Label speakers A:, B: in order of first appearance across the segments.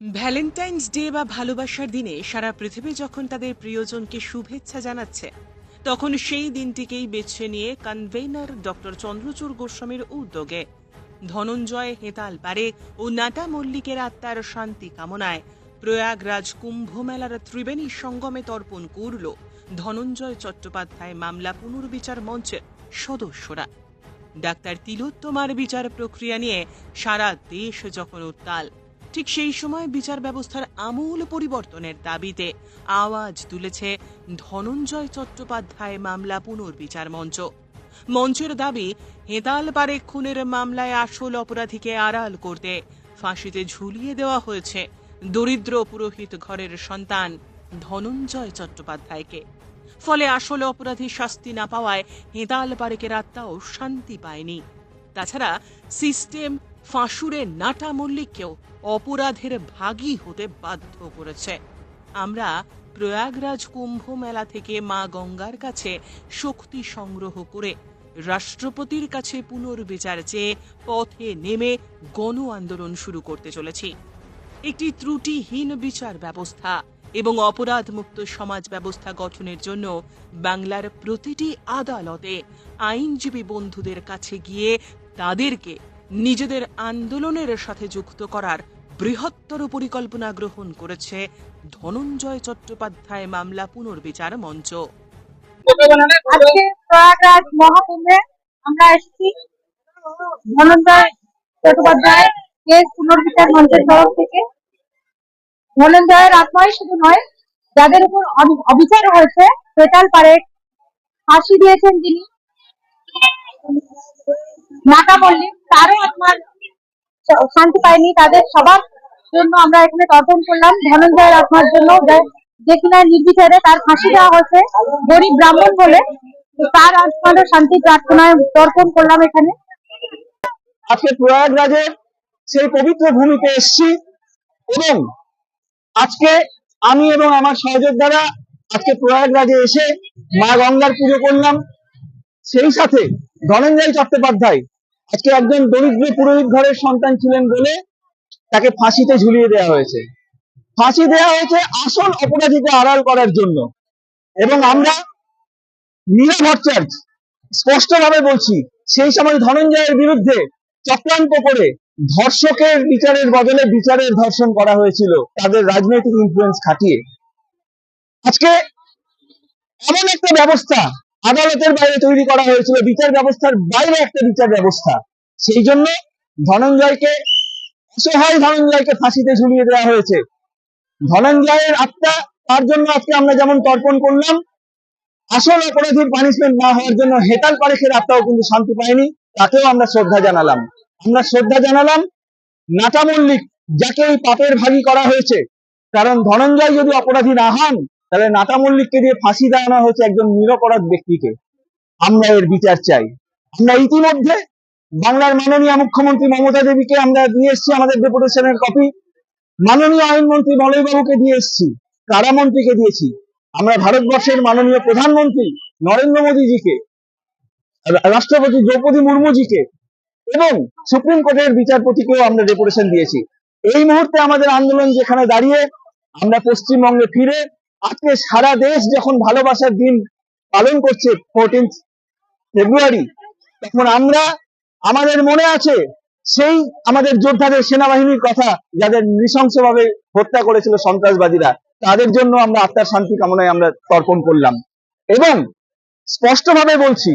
A: Valentine's day বা ভালোবাসার দিনে সারা পৃথিবী যখন তাদের প্রিয়জনকে শুভেচ্ছা জানাচ্ছে, তখন সেই দিনটিকেই বেছে নিয়ে কনভেনার ডক্টর চন্দ্রচূড় গোস্বামীর উদ্যোগে ধনঞ্জয় হেতাল পারে ও নাটা মল্লিকের আত্মার শান্তি কামনায় প্রয়াগরাজ কুম্ভ মেলার ত্রিবেণী সঙ্গমে তর্পণ করল ধনঞ্জয় চট্টোপাধ্যায় মামলা পুনর্বিচার মঞ্চের সদস্যরা। ডাক্তার তিলোত্তমার বিচার প্রক্রিয়া নিয়ে সারা দেশ যখন উত্তাল। ঠিক সেই সময় বিচার ব্যবস্থার আমূল পরিবর্তনের দাবিতে আওয়াজ তুলেছে ধনঞ্জয় চট্টোপাধ্যায় মামলা পুনর্বিচার মঞ্চ। মঞ্চের দাবি, হেতাল পারে খুনের মামলায় আসল অপরাধীকে আড়াল করতে ফাঁসিতে ঝুলিয়ে দেওয়া হয়েছে দরিদ্র পুরোহিত ঘরের সন্তান ধনঞ্জয় চট্টোপাধ্যায়কে। ফলে আসল অপরাধী শাস্তি না পাওয়ায় হেতাল পারেকের আত্মাও শান্তি পায়নি। তাছাড়া সিস্টেম ফাঁসুরে নাটা মল্লিককেও অপরাধের ভাগী হতে বাধ্য করেছে। আমরা প্রয়াগরাজ কুম্ভ মেলা থেকে মা গঙ্গার কাছে শক্তি সংগ্রহ করে রাষ্ট্রপতির কাছে পুনর্বিচার চেয়ে পথে নেমে গণ আন্দোলন শুরু করতে চলেছি। একটি ত্রুটিহীন বিচার ব্যবস্থা এবং অপরাধমুক্ত সমাজ ব্যবস্থা গঠনের জন্য বাংলার প্রতিটি আদালতে আইনজীবী বন্ধুদের কাছে গিয়ে তাদেরকে নিজেদের আন্দোলনের সাথে যুক্ত করার বৃহত্তর পরিকল্পনা গ্রহণ করেছে ধনঞ্জয় চট্টোপাধ্যায় মামলা পুনর্বিচার মঞ্চ।
B: আজকে প্রয়াগরাজ মহাকুম্ভে আমরা এসেছি। ধনঞ্জয় চট্টোপাধ্যায় কেস পুনর্বিচার মঞ্চের তরফ থেকে? ধনঞ্জয়ের আত্মাই শুধু নয়, যাদের উপর অবিচার হয়েছে পেটাল পারে ফাঁসি দিয়েছেন যিনি নাকা মল্লিক তারও আত্মার শান্তি পায়নি তাদের সবার জন্য আমরা এখানে তর্পণ করলাম। ধনঞ্জয়ের আত্মার জন্য যে- কিনা নির্বিচারে তার ফাঁসি দেওয়া হয়েছে, গরিব ব্রাহ্মণ বলে তার আত্মারও শান্তি প্রার্থনায় তর্পণ করলাম এখানে।
C: আজকে প্রয়াগরাজের সেই পবিত্র ভূমিতে এসেছি এবং আজকে আমি এবং আমার সহযোদ্ধারা আজকে প্রয়াগরাজে এসে মা গঙ্গার পুজো করলাম। সেই সাথে ধনঞ্জয় চট্টোপাধ্যায় আজকে একজন দরিদ্র পুরোহিত ঘরের সন্তান ছিলেন বলে তাকে ফাঁসিতে ঝুলিয়ে দেওয়া হয়েছে। ফাঁসি দেওয়া হয়েছে আসল অপরাধীকে আড়াল করার জন্য। এবং আমরা নীলা ভট্টাচার্য, স্পষ্টভাবে বলছি, সেই সময় ধনঞ্জয়ের বিরুদ্ধে চক্রান্ত করে ধর্ষকের বিচারের বদলে বিচারের ধর্ষণ করা হয়েছিল তাদের রাজনৈতিক ইনফ্লুয়েন্স খাটিয়ে। আজকে এমন একটা ব্যবস্থা আদালতের বাইরে তৈরি করা হয়েছিল বিচার ব্যবস্থার বাইরে একটা বিচার ব্যবস্থা। সেই জন্য ধনঞ্জয়কে, অসহায় ধনঞ্জয়কে ফাঁসিতে ঝুলিয়ে দেওয়া হয়েছে। ধনঞ্জয়ের আত্মা, তার জন্য আজকে আমরা যেমন তর্পণ করলাম, আসল অপরাধীর পানিশমেন্ট না হওয়ার জন্য হেতাল পারেখের আত্মাও কিন্তু শান্তি পায়নি, তাকেও আমরা শ্রদ্ধা জানালাম। আমরা শ্রদ্ধা জানালাম নাটা মল্লিক যাকে এই পাপের ভাগী করা হয়েছে। কারণ ধনঞ্জয় যদি অপরাধী না হন তাহলে নাটা মল্লিককে দিয়ে ফাঁসি দেওয়ানো হয়েছে একজন নিরপরাধ ব্যক্তিকে। আমরা এর বিচার চাই। আমরা ইতিমধ্যে বাংলার মাননীয় মুখ্যমন্ত্রী মমতা দেবীকে আমরা দিয়ে এসেছি আমাদের ডেপুটেশনের কপি। মাননীয় আইনমন্ত্রী মলয়বাবুকে দিয়ে এসেছি, কারামন্ত্রীকে দিয়েছি। আমরা ভারতবর্ষের মাননীয় প্রধানমন্ত্রী নরেন্দ্র মোদীজিকে, রাষ্ট্রপতি দ্রৌপদী মুর্মুজিকে এবং সুপ্রিম কোর্টের বিচারপতিকেও আমরা ডেপুটেশন দিয়েছি। এই মুহূর্তে আমাদের আন্দোলন যেখানে দাঁড়িয়ে, আমরা পশ্চিমবঙ্গে ফিরে আজকে সারা দেশ যখন ভালোবাসার দিন পালন করছে ফোরটিন ফেব্রুয়ারি তখন আমরা, আমাদের মনে আছে সেই আমাদের যোদ্ধাদের সেনাবাহিনীর কথা যাদের নৃশংসভাবে হত্যা করেছিল সন্ত্রাসবাদীরা, তাদের জন্য আমরা আত্মার শান্তি কামনায় আমরা তর্পণ করলাম। এবং স্পষ্টভাবে বলছি,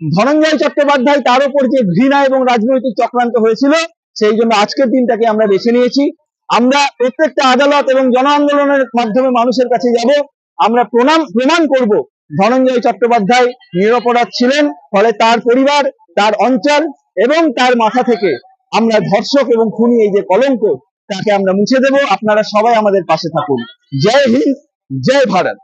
C: ধনঞ্জয় চট্টোপাধ্যায় তার উপর যে ঘৃণা এবং রাজনৈতিক চক্রান্ত হয়েছিল, সেই জন্য আজকের দিনটাকে আমরা বেছে নিয়েছি। আমরা প্রত্যেকটা আদালত এবং জন আন্দোলনের মাধ্যমে মানুষের কাছে যাব। আমরা প্রণাম প্রমাণ করব। ধনঞ্জয় চট্টোপাধ্যায় নিরপরাধ ছিলেন, ফলে তার পরিবার, তার অঞ্চল এবং তার মাথা থেকে আমরা ধর্ষক এবং খুনি এই যে কলঙ্ক, তাকে আমরা মুছে দেব। আপনারা সবাই আমাদের পাশে থাকুন। জয় হিন্দ, জয় ভারত।